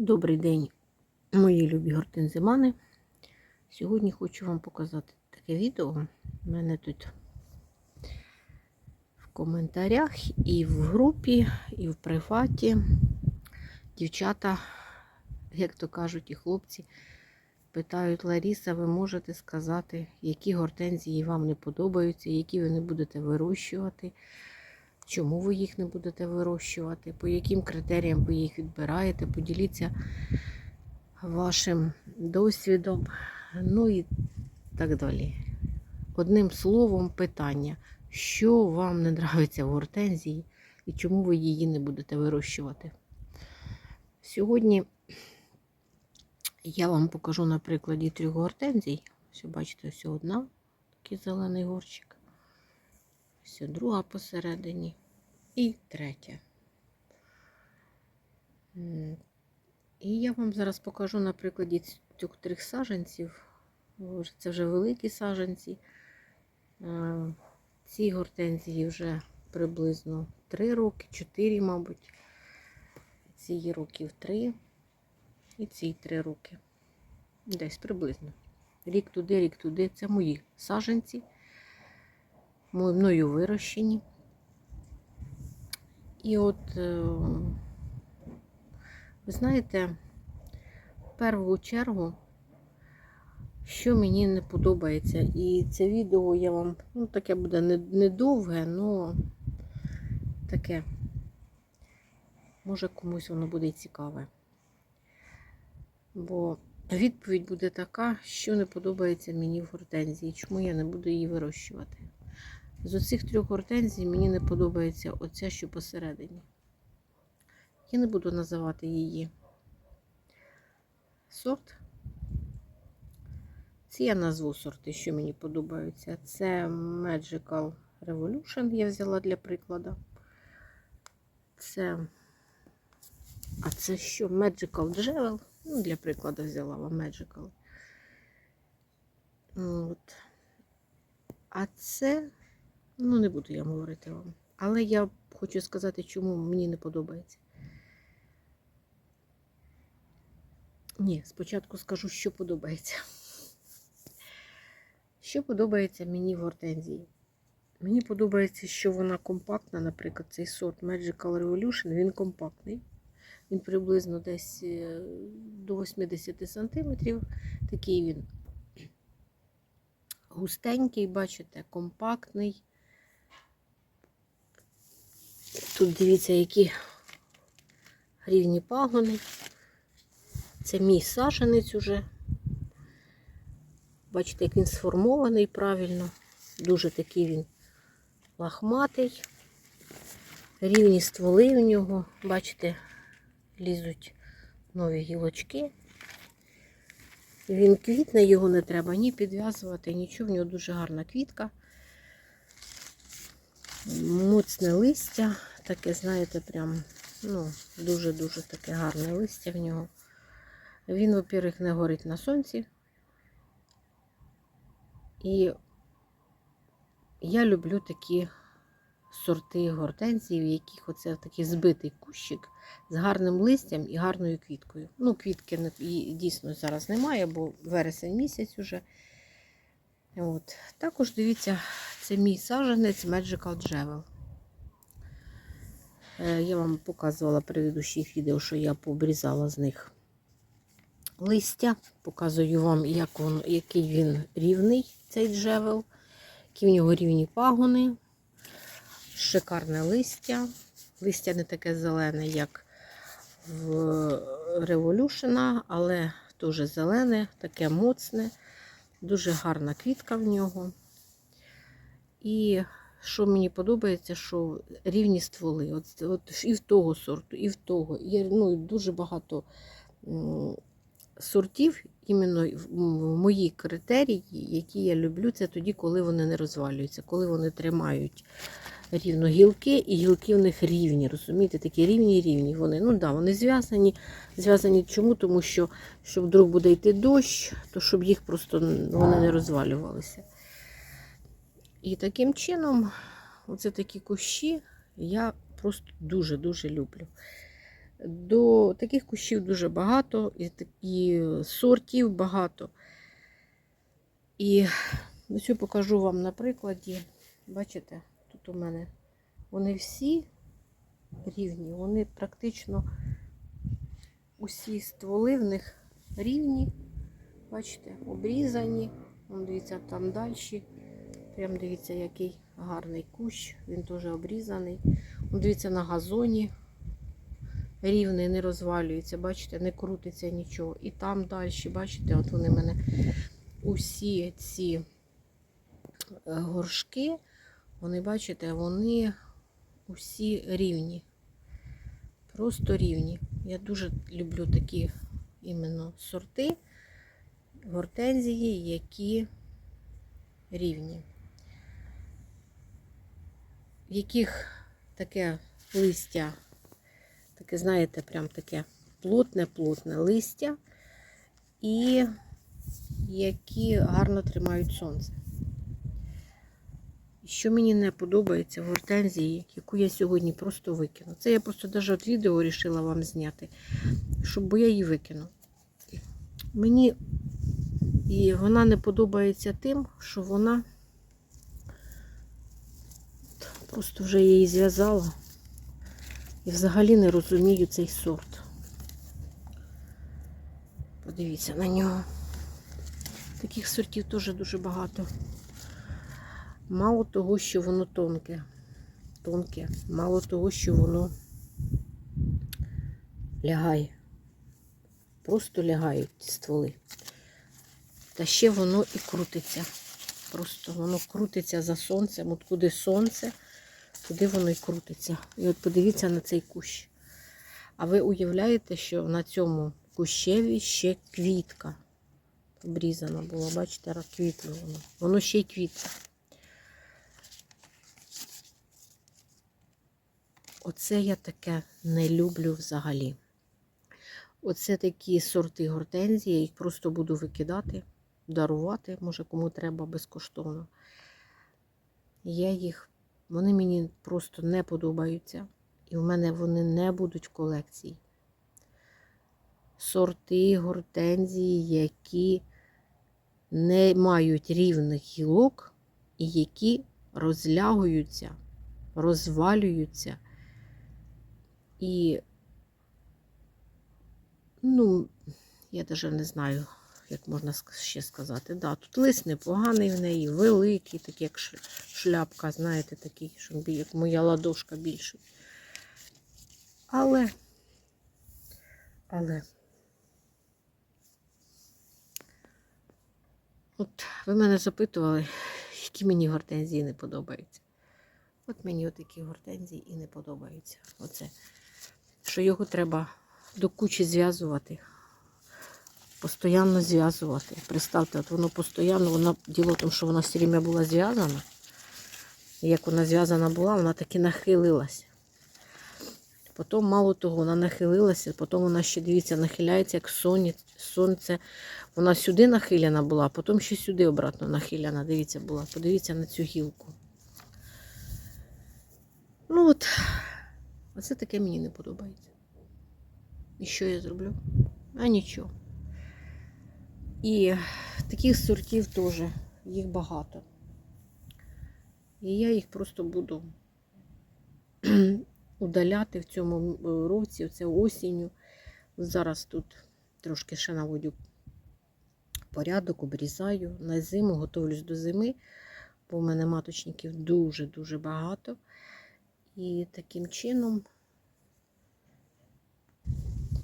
Добрий день, мої любі гортензимани. Сьогодні хочу вам показати таке відео. У мене тут в коментарях і в групі, і в приваті дівчата, як то кажуть, і хлопці питають Ларіса, ви можете сказати, які гортензії вам не подобаються, які ви не будете вирощувати. Чому ви їх не будете вирощувати? По яким критеріям ви їх відбираєте? Поділіться вашим досвідом, ну і так далі. Одним словом, питання, що вам не подобається в гортензії і чому ви її не будете вирощувати? Сьогодні я вам покажу на прикладі трьох гортензій. Ось бачите, ось одна, такий зелений горщик. Ось друга посередині і третя. М, І я вам зараз покажу на прикладі цих трьох саджанців. Ось Це вже великі саджанці. Е, Ці гортензії вже приблизно 3 роки, 4, мабуть. Ці років 3 і ці 3 роки. Десь приблизно. Рік туди, рік туди. Це мої саджанці мною вирощені. І от, е, ви знаєте, в першу чергу, що мені не подобається, і це відео я вам, ну, таке буде недовге, але таке, може комусь воно буде цікаве. Бо відповідь буде така, що не подобається мені в гортензії, чому я не буду її вирощувати. З оцих трьох гортензій мені не подобається оця, що посередині. Я не буду називати її сорт. Ці я назву сорти, що мені подобаються. Це Magical Revolution, я взяла для прикладу. Це, а це що? Magical Jewel. Ну, для прикладу взяла вам Magical. От. А це Ну, не буду я говорити вам. Але я хочу сказати, чому мені не подобається. Ні, спочатку скажу, що подобається. Що подобається мені в гортензії? Мені подобається, що вона компактна, наприклад, цей сорт Magical Revolution, він компактний. Він приблизно десь е, до 80 см. Такий він густенький, бачите, компактний. Тут дивіться, які рівні пагони. Це мій саженець уже. Бачите, як він сформований правильно. Дуже такий він лахматий. Рівні стволи у нього, бачите, лізуть нові гілочки. Він квітне, його не треба ні підв'язувати, нічого, в нього дуже гарна квітка моцне листя, таке, знаєте, прям, ну, дуже-дуже таке гарне листя в нього. Він, во-первых, не горить на сонці. І я люблю такі сорти гортензії, в яких оце такий збитий кущик з гарним листям і гарною квіткою. Ну, квітки дійсно зараз немає, бо вересень місяць уже. От. Також дивіться, це мій саженець Magical Jewel. Е, я вам показувала в предыдущих відео, що я пообрізала з них листя. Показую вам, як він, який він рівний, цей джевел, які в нього рівні пагони, шикарне листя. Листя не таке зелене, як в Revolution, але теж зелене, таке моцне. Дуже гарна квітка в нього. І що мені подобається, що рівні стволи. От, от І в того сорту, і в того. Є ну, дуже багато сортів, іменно в мої критерії, які я люблю, це тоді, коли вони не розвалюються, коли вони тримають рівно гілки, і гілки в них рівні. Розумієте, такі рівні рівні. Вони ну да, вони зв'язані. Зв'язані чому? Тому що, щоб вдруг буде йти дощ, то щоб їх просто вони не розвалювалися. І таким чином, оце такі кущі я просто дуже-дуже люблю. До таких кущів дуже багато, і, так- і сортів багато. І ось покажу вам на прикладі. Бачите, тут у мене вони всі рівні, вони практично усі стволи в них рівні. Бачите, обрізані. Дивіться, там далі. Прям дивіться, який гарний кущ. Він теж обрізаний. Дивіться, на газоні рівний, не розвалюється, бачите, не крутиться нічого. І там далі, бачите, от вони мене усі ці е, горшки, вони, бачите, вони усі рівні. Просто рівні. Я дуже люблю такі іменно сорти гортензії, які рівні. В яких таке листя, таке, знаєте, прям таке плотне-плотне листя, і які гарно тримають сонце. Що мені не подобається в гортензії, яку я сьогодні просто викину. Це я просто навіть от відео вирішила вам зняти, щоб я її викину. Мені і вона не подобається тим, що вона просто вже її зв'язала і взагалі не розумію цей сорт. Подивіться на нього. Таких сортів теж дуже багато. Мало того, що воно тонке. Тонке, мало того, що воно лягає. Просто лягають ці стволи. Та ще воно і крутиться. Просто воно крутиться за сонцем. От куди сонце, туди воно і крутиться. І от подивіться на цей кущ. А ви уявляєте, що на цьому кущеві ще квітка обрізана була. Бачите, розквітло воно. Воно ще й квітне. Оце я таке не люблю взагалі. Оце такі сорти гортензії, я їх просто буду викидати, дарувати, може кому треба безкоштовно. Я їх, вони мені просто не подобаються. І в мене вони не будуть в колекції. Сорти гортензії, які не мають рівних гілок і які розлягуються, розвалюються. І, ну, я навіть не знаю, як можна ще сказати. Да, тут лист непоганий в неї, великий, такий, як шляпка, знаєте, такий, щоб як моя ладошка більше. Але, але. От ви мене запитували, які мені гортензії не подобаються. От мені отакі гортензії і не подобаються. Оце. Що його треба до кучі зв'язувати. Постоянно зв'язувати. Представте, от воно постійно, воно діло в тому, що вона все время була зв'язана. І як вона зв'язана була, вона таки нахилилася. Потім, мало того, вона нахилилася, потім вона ще, дивіться, нахиляється, як сонце. Вона сюди нахиляна була, а потім ще сюди обратно нахиляна. Дивіться, була. Подивіться на цю гілку. Ну от, оце таке мені не подобається. І що я зроблю? А нічого. І таких сортів теж, їх багато. І я їх просто буду удаляти в цьому році, це осінню. Зараз тут трошки ще наводю порядок, обрізаю. На зиму готовлюсь до зими, бо в мене маточників дуже-дуже багато. І таким чином,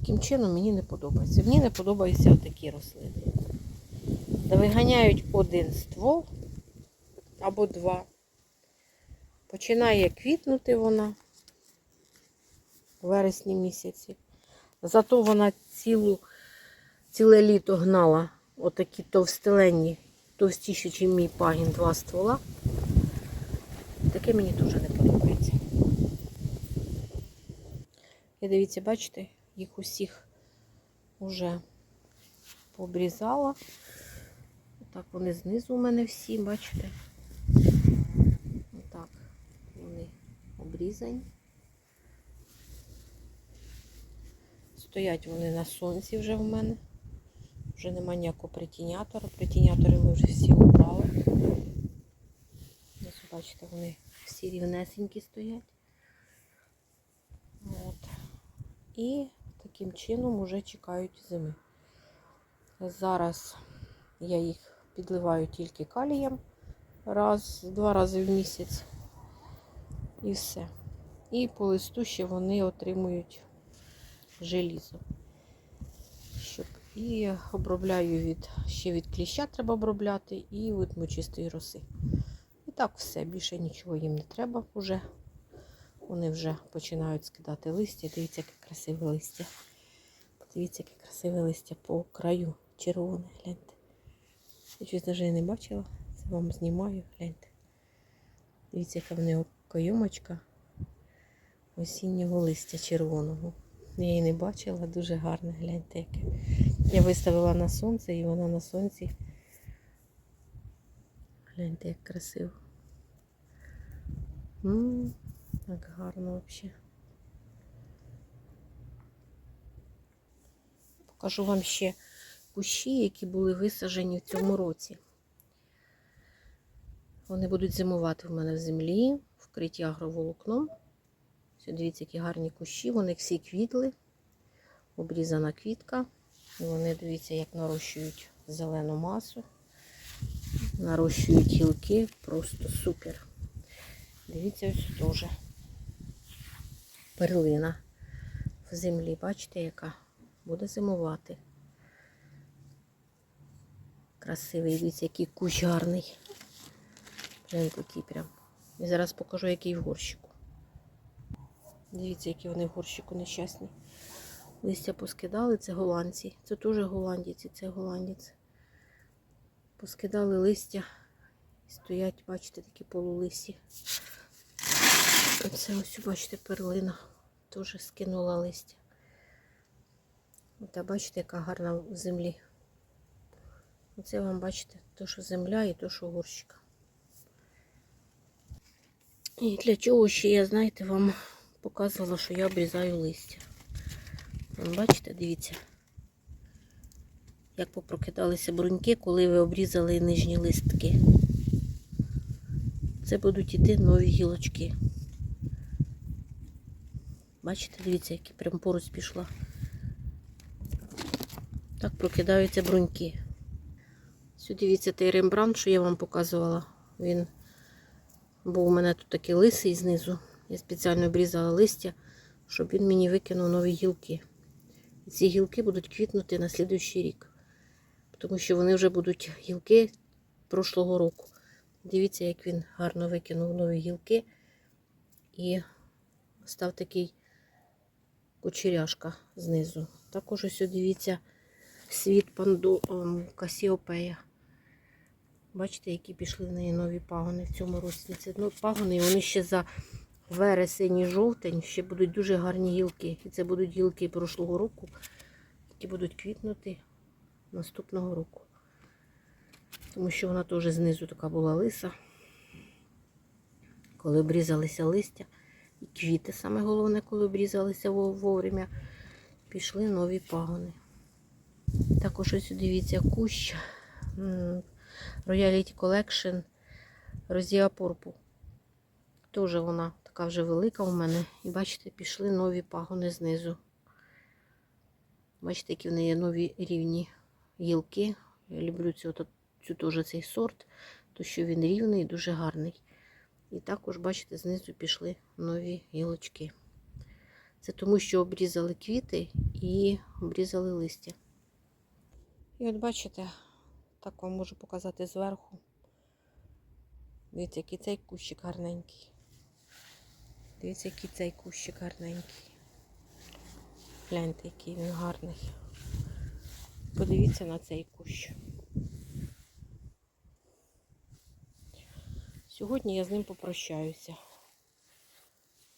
таким чином мені не подобається. Мені не подобаються такі рослини. Виганяють один ствол або два. Починає квітнути вона у вересні місяці. Зато вона цілу, ціле літо гнала отакі товстеленні, товстіші, ніж мій пагін, два ствола. Таке мені дуже не подобається. І дивіться, бачите, їх усіх вже пообрізала. Так вони знизу у мене всі, бачите? Отак вони обрізані. Стоять вони на сонці вже в мене. Вже нема ніякого притінятора. Притінятори ми вже всі убрали. Ось бачите, вони всі рівнесенькі стоять. От. І таким чином вже чекають зими. Зараз я їх підливаю тільки калієм раз, два рази в місяць. І все. І по листу ще вони отримують желізо. Щоб і обробляю від ще від кліща треба обробляти і від мочистої роси. І так все, більше нічого їм не треба вже. Вони вже починають скидати листя. Дивіться, яке красиве листя. Подивіться, яке красиве листя по краю червоне, гляньте. Я щось навіть не бачила. Це вам знімаю, гляньте. Дивіться, яка в нього кайомочка осіннього листя червоного. Я її не бачила, дуже гарне, гляньте яке. Я виставила на сонце і вона на сонці. Гляньте, як красиво. М, так гарно взагалі. Покажу вам ще кущі, які були висаджені в цьому році. Вони будуть зимувати в мене в землі, вкриті агроволокном. Ось дивіться, які гарні кущі. Вони всі квітли, обрізана квітка. І вони, дивіться, як нарощують зелену масу, нарощують гілки, просто супер. Дивіться, ось теж перлина в землі. Бачите, яка буде зимувати. Красивий, дивіться, який кущ гарний. Такий прям. І зараз покажу, який в горщику. Дивіться, які вони в горщику нещасні. Листя поскидали, це голландці. Це теж голландці, це голландець. Поскидали листя. Стоять, бачите, такі полулисті. Оце ось, бачите, перлина. Теж скинула листя. Та бачите, яка гарна в землі. Оце вам бачите, то, що земля і то, що горщика. І для чого ще я, знаєте, вам показувала, що я обрізаю листя. Вон, бачите, дивіться, як попрокидалися бруньки, коли ви обрізали нижні листки. Це будуть іти нові гілочки. Бачите, дивіться, які прям поруч пішла. Так прокидаються бруньки. Сюди дивіться той рембрандт, що я вам показувала. Він був у мене тут такий лисий знизу. Я спеціально обрізала листя, щоб він мені викинув нові гілки. І ці гілки будуть квітнути на слідуючий рік. Тому що вони вже будуть гілки прошлого року. Дивіться, як він гарно викинув нові гілки. І став такий кучеряшка знизу. Також ось дивіться світ панду ем, Касіопея. Бачите, які пішли в неї нові пагони в цьому році. Це ну, пагони, вони ще за вересень і жовтень ще будуть дуже гарні гілки. І це будуть гілки прошлого року, які будуть квітнути наступного року. Тому що вона теж знизу така була лиса. Коли обрізалися листя і квіти, саме головне, коли обрізалися вовремя, пішли нові пагони. Також ось дивіться кущ м, Royalty Collection Розія Purple. Теж вона така вже велика у мене. І бачите, пішли нові пагони знизу. Бачите, які в неї нові рівні гілки. Я люблю цю, цю теж цей сорт, то що він рівний і дуже гарний. І також, бачите, знизу пішли нові гілочки. Це тому, що обрізали квіти і обрізали листя. І от бачите, так вам можу показати зверху. Дивіться, який цей кущик гарненький. Дивіться, який цей кущик гарненький. Гляньте, який він гарний. Подивіться на цей кущ. Сьогодні я з ним попрощаюся.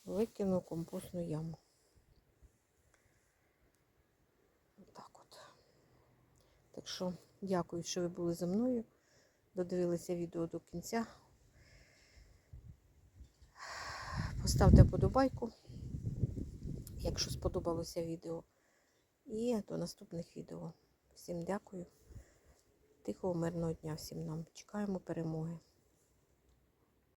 Викину компостну яму. Так от. Так що, дякую, що ви були зі мною. Додивилися відео до кінця. Поставте подобайку, якщо сподобалося відео. І до наступних відео. Всім дякую. Тихого, мирного дня всім нам. Чекаємо перемоги.